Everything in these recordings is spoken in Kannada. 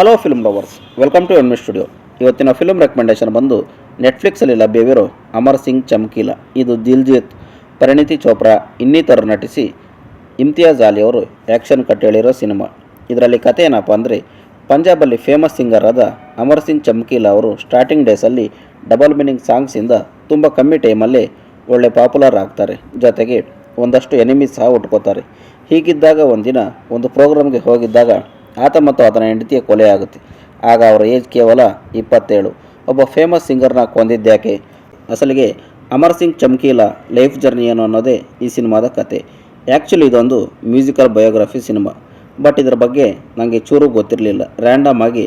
Hello film lovers welcome to enemy studio ಇವತ್ತಿನ ಫಿಲ್ಮ್ ರೆಕಮೆಂಡೇಶನ್ ಬಂದು ನೆಟ್ಫ್ಲಿಕ್ಸಲ್ಲಿ ಲಭ್ಯವಿರೋ ಅಮರ್ ಸಿಂಗ್ ಚಮ್ಕೀಲ. ಇದು ದಿಲ್ಜಿತ್, ಪರಿಣಿತಿ ಚೋಪ್ರಾ ಇನ್ನಿತರರು ನಟಿಸಿ ಇಮ್ತಿಯಾಜ್ ಅಲಿ ಅವರು ಆ್ಯಕ್ಷನ್ ಕಟ್ಟೇಳಿರೋ ಸಿನಿಮಾ ಇದರಲ್ಲಿ ಕತೆ ಏನಪ್ಪ ಅಂದರೆ, ಪಂಜಾಬಲ್ಲಿ ಫೇಮಸ್ ಸಿಂಗರ್ ಆದ ಅಮರ್ ಸಿಂಗ್ ಚಮ್ಕೀಲ ಅವರು ಸ್ಟಾರ್ಟಿಂಗ್ ಡೇಸಲ್ಲಿ ಡಬಲ್ ಮೀನಿಂಗ್ ಸಾಂಗ್ಸಿಂದ ತುಂಬ ಕಮ್ಮಿ ಟೈಮಲ್ಲೇ ಒಳ್ಳೆ ಪಾಪ್ಯುಲರ್ ಆಗ್ತಾರೆ. ಜೊತೆಗೆ ಒಂದಷ್ಟು ಎನಿಮೀಸ್ ಸಹ ಉಟ್ಕೋತಾರೆ. ಹೀಗಿದ್ದಾಗ ಒಂದಿನ ಒಂದು ಪ್ರೋಗ್ರಾಮ್ಗೆ ಹೋಗಿದ್ದಾಗ ಆತ ಮತ್ತು ಆತನ ಹೆಂಡತಿಯ ಕೊಲೆ ಆಗುತ್ತೆ ಆಗ ಅವರ ಏಜ್ ಕೇವಲ ಇಪ್ಪತ್ತೇಳು. ಒಬ್ಬ ಫೇಮಸ್ ಸಿಂಗರ್ನ ಕೊಂದಿದ್ದ್ಯಾಕೆ ಅಸಲಿಗೆ ಅಮರ್ ಸಿಂಗ್ ಚಮ್ಕೀಲ ಲೈಫ್ ಜರ್ನಿ ಏನು ಅನ್ನೋದೇ ಈ ಸಿನಿಮಾದ ಕತೆ. ಆ್ಯಕ್ಚುಲಿ ಇದೊಂದು ಮ್ಯೂಸಿಕಲ್ ಬಯೋಗ್ರಫಿ ಸಿನಿಮಾ. ಬಟ್ ಇದರ ಬಗ್ಗೆ ನನಗೆ ಚೂರು ಗೊತ್ತಿರಲಿಲ್ಲ. ರ್ಯಾಂಡಮ್ ಆಗಿ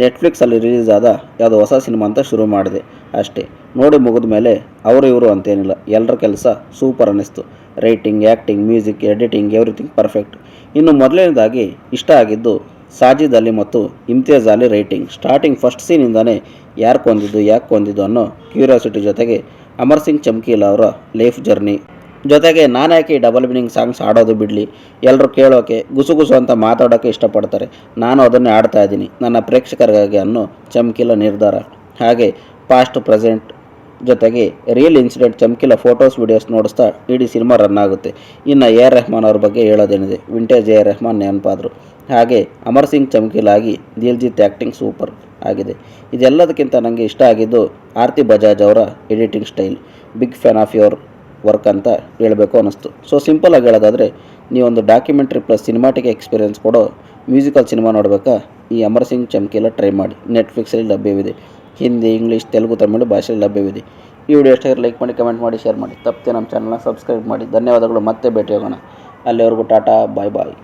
ನೆಟ್ಫ್ಲಿಕ್ಸಲ್ಲಿ ರಿಲೀಸ್ ಆದ ಯಾವುದೋ ಹೊಸ ಸಿನಿಮಾ ಅಂತ ಶುರು ಮಾಡಿದೆ ಅಷ್ಟೇ. ನೋಡಿ ಮುಗಿದ ಮೇಲೆ ಅವರು ಇವರು ಅಂತೇನಿಲ್ಲ. ಎಲ್ಲರ ಕೆಲಸ ಸೂಪರ್ ಅನ್ನಿಸ್ತು. Writing acting music, editing everything perfect. ಇನ್ನು ಮೊದಲನೇದಾಗಿ ಇಷ್ಟ ಆಗಿದ್ದು ಸಾಜಿದ್ ಅಲಿ ಮತ್ತು Imtiaz Ali writing. Starting first ಸೀನಿಂದನೇ ಯಾರು ಕೊಂದಿದ್ದು, ಯಾಕೆ ಕೊಂದಿದ್ದು ಅನ್ನೋ ಕ್ಯೂರಿಯಾಸಿಟಿ ಜೊತೆಗೆ ಅಮರ್ ಸಿಂಗ್ ಚಮ್ಕೀಲ್ ಅವರ ಲೈಫ್ ಜರ್ನಿ. ಜೊತೆಗೆ ನಾನು ಯಾಕೆ ಈ ಡಬಲ್ ಮೀನಿಂಗ್ ಸಾಂಗ್ಸ್ ಆಡೋದು ಬಿಡಲಿ? ಎಲ್ಲರೂ ಕೇಳೋಕೆ ಗುಸುಗುಸು ಅಂತ ಮಾತಾಡೋಕ್ಕೆ ಇಷ್ಟಪಡ್ತಾರೆ. ನಾನು ಅದನ್ನೇ ಆಡ್ತಾ ಇದ್ದೀನಿ, ನನ್ನ ಪ್ರೇಕ್ಷಕರಿಗಾಗಿ ಅನ್ನೋ ಚಮ್ಕಿಲ ನಿರ್ಧಾರ. ಹಾಗೆ ಪಾಸ್ಟ್ ಪ್ರೆಸೆಂಟ್ ಜೊತೆಗೆ real incident Chamkila photos videos ನೋಡಿಸ್ತಾ ಇಡೀ ಸಿನಿಮಾ ರನ್ ಆಗುತ್ತೆ. ಇನ್ನು ಎ ಆರ್ ರೆಹಮಾನ್ ಅವ್ರ ಬಗ್ಗೆ ಹೇಳೋದೇನಿದೆ. ವಿಂಟೇಜ್ ಎ ಆರ್ ರೆಹಮಾನ್ ನೆನಪಾದರು. ಹಾಗೆ ಅಮರ್ ಸಿಂಗ್ ಚಮಕಿಲಾಗಿ ದಿಲ್ಜಿತ್ ಆ್ಯಕ್ಟಿಂಗ್ ಸೂಪರ್ ಆಗಿದೆ. ಇದೆಲ್ಲದಕ್ಕಿಂತ ನನಗೆ ಇಷ್ಟ ಆಗಿದ್ದು ಆರ್ತಿ ಬಜಾಜ್ ಅವರ editing style big fan of your work ಅಂತ ಹೇಳಬೇಕು ಅನ್ನಿಸ್ತು. ಸೊ ಸಿಂಪಲಾಗಿ ಹೇಳೋದಾದರೆ, ನೀವೊಂದು ಡಾಕ್ಯುಮೆಂಟ್ರಿ ಪ್ಲಸ್ ಸಿನಿಮಾಟಿಕ್ ಎಕ್ಸ್ಪೀರಿಯನ್ಸ್ ಕೊಡೋ ಮ್ಯೂಸಿಕಲ್ ಸಿನಿಮಾ ನೋಡಬೇಕಾ? ಈ ಅಮರ್ ಸಿಂಗ್ ಚಮಕಿಲ ಟ್ರೈ ಮಾಡಿ. ನೆಟ್ಫ್ಲಿಕ್ಸಲ್ಲಿ ಲಭ್ಯವಿದೆ. ಹಿಂದಿ ಇಂಗ್ಲೀಷ್ ತೆಲುಗು, ತಮಿಳು ಭಾಷೆಯಲ್ಲಿ ಲಭ್ಯವಿದೆ. ಈ ವಿಡಿಯೋ ಇಷ್ಟ ಲೈಕ್ ಮಾಡಿ ಕಮೆಂಟ್ ಮಾಡಿ ಶೇರ್ ಮಾಡಿ. ತಪ್ಪದೆ ನಮ್ಮ ಚಾನಲ್ನ ಸಬ್ಸ್ಕ್ರೈಬ್ ಮಾಡಿ. ಧನ್ಯವಾದಗಳು. ಮತ್ತೆ ಭೇಟಿ ಹೋಗೋಣ ಅಲ್ಲಿವರೆಗೂ ಟಾಟಾ ಬಾಯ್ ಬಾಯ್